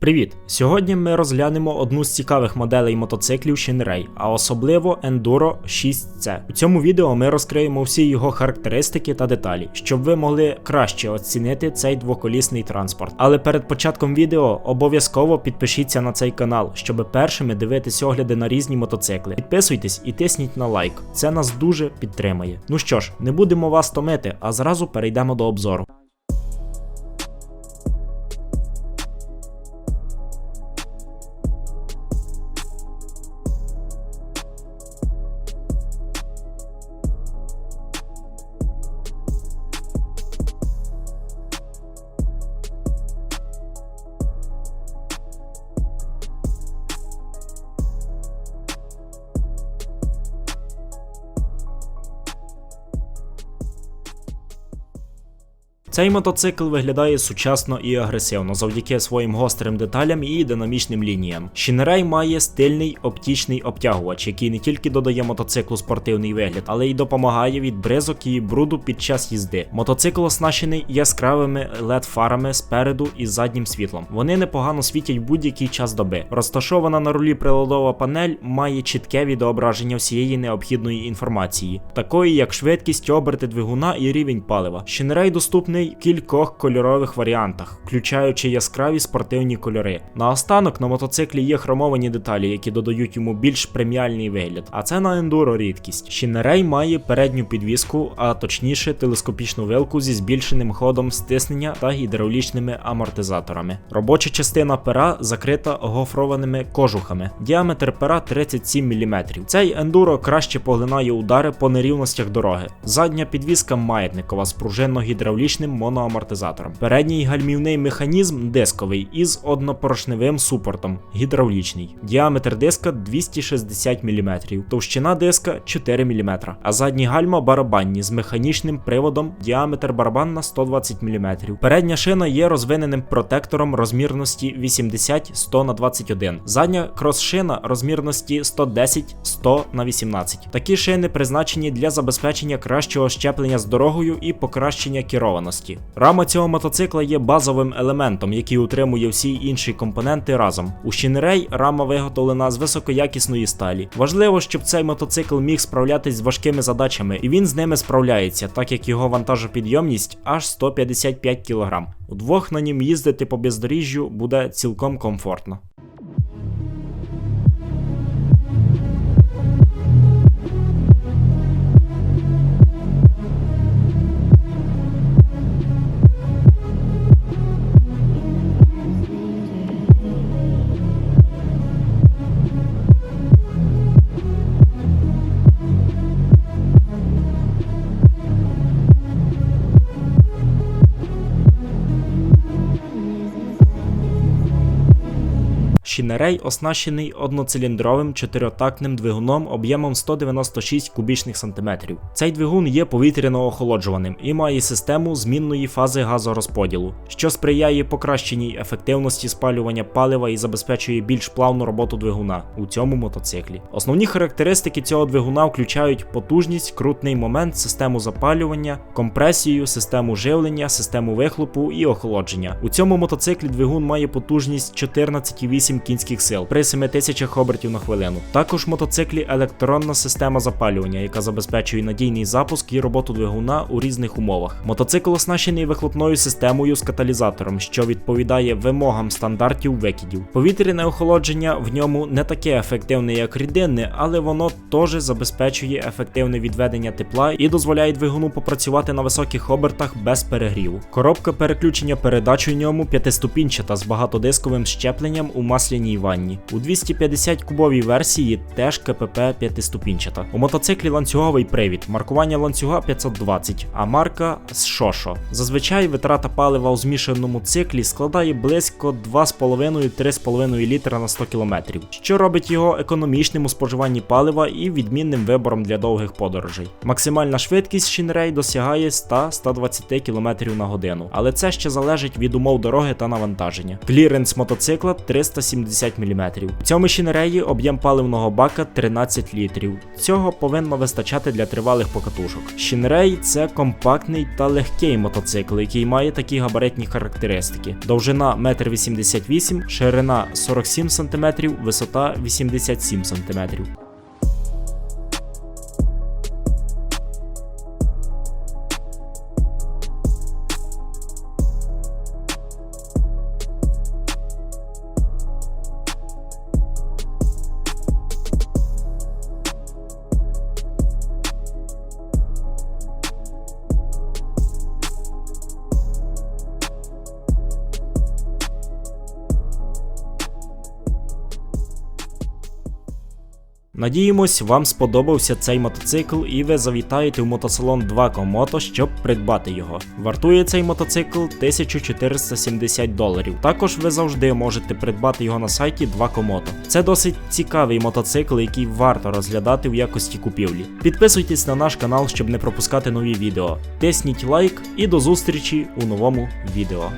Привіт! Сьогодні ми розглянемо одну з цікавих моделей мотоциклів Shinrei, а особливо Enduro 6C. У цьому відео ми розкриємо всі його характеристики та деталі, щоб ви могли краще оцінити цей двоколісний транспорт. Але перед початком відео обов'язково підпишіться на цей канал, щоб першими дивитись огляди на різні мотоцикли. Підписуйтесь і тисніть на лайк. Це нас дуже підтримає. Ну що ж, не будемо вас томити, а зразу перейдемо до обзору. Цей мотоцикл виглядає сучасно і агресивно завдяки своїм гострим деталям і динамічним лініям. Shinrei має стильний оптічний обтягувач, який не тільки додає мотоциклу спортивний вигляд, але й допомагає від бризок і бруду під час їзди. Мотоцикл оснащений яскравими led фарами спереду і заднім світлом. Вони непогано світять будь-який час доби. Розташована на рулі приладова панель має чітке відображення всієї необхідної інформації, такої як швидкість, оберти двигуна і рівень палива. Shinrei доступний кількох кольорових варіантах, включаючи яскраві спортивні кольори. Наостанок на мотоциклі є хромовані деталі, які додають йому більш преміальний вигляд, а це на ендуро рідкість. Shinrei має передню підвіску, а точніше телескопічну вилку зі збільшеним ходом стиснення та гідравлічними амортизаторами. Робоча частина пера закрита гофрованими кожухами. Діаметр пера 37 мм. Цей ендуро краще поглинає удари по нерівностях дороги. Задня підвіска маятникова з пружинно-гідравлічним моноамортизатором. Передній гальмівний механізм дисковий із однопоршневим супортом, гідравлічний. Діаметр диска 260 мм, товщина диска 4 мм, а задні гальма барабанні з механічним приводом, діаметр барабана 120 мм. Передня шина є розвиненим протектором розмірності 80-100 на 21. Задня крос-шина розмірності 110-100 на 18. Такі шини призначені для забезпечення кращого щеплення з дорогою і покращення керованості. Рама цього мотоцикла є базовим елементом, який утримує всі інші компоненти разом. У Shinrei рама виготовлена з високоякісної сталі. Важливо, щоб цей мотоцикл міг справлятись з важкими задачами, і він з ними справляється, так як його вантажопідйомність аж 155 кг. Удвох на нім їздити по бездоріжжю буде цілком комфортно. Shinrei оснащений одноциліндровим чотирьотактним двигуном об'ємом 196 кубічних сантиметрів. Цей двигун є повітряно охолоджуваним і має систему змінної фази газорозподілу, що сприяє покращеній ефективності спалювання палива і забезпечує більш плавну роботу двигуна у цьому мотоциклі. Основні характеристики цього двигуна включають потужність, крутний момент, систему запалювання, компресію, систему живлення, систему вихлопу і охолодження. У цьому мотоциклі двигун має потужність 14,8 кінських сил при 7000 обертів на хвилину. Також в мотоциклі електронна система запалювання, яка забезпечує надійний запуск і роботу двигуна у різних умовах. Мотоцикл оснащений вихлопною системою з каталізатором, що відповідає вимогам стандартів викидів. Повітряне охолодження в ньому не таке ефективне, як рідинне, але воно теж забезпечує ефективне відведення тепла і дозволяє двигуну попрацювати на високих обертах без перегріву. Коробка переключення передач у ньому п'ятиступінчата з багатодисковим щепленням у масляній ванні. У 250 кубовій версії теж КПП п'ятиступінчата. У мотоциклі ланцюговий привід, маркування ланцюга 520, а марка з Шошо. Зазвичай витрата палива у змішаному циклі складає близько 2,5-3,5 літра на 100 км, що робить його економічним у споживанні палива і відмінним вибором для довгих подорожей. Максимальна швидкість Shinrei досягає 100-120 км на годину, але це ще залежить від умов дороги та навантаження. Кліренс мотоцикла 370 170 мм. У цьому шинереї об'єм паливного бака 13 літрів. Цього повинно вистачати для тривалих покатушок. Шинерей це компактний та легкий мотоцикл, який має такі габаритні характеристики: довжина 1,88 м, ширина 47 см, висота 87 см. Надіємось, вам сподобався цей мотоцикл і ви завітаєте в мотосалон 2 Комото, щоб придбати його. Вартує цей мотоцикл 1470 доларів. Також ви завжди можете придбати його на сайті 2 Комото. Це досить цікавий мотоцикл, який варто розглядати в якості купівлі. Підписуйтесь на наш канал, щоб не пропускати нові відео. Тисніть лайк і до зустрічі у новому відео.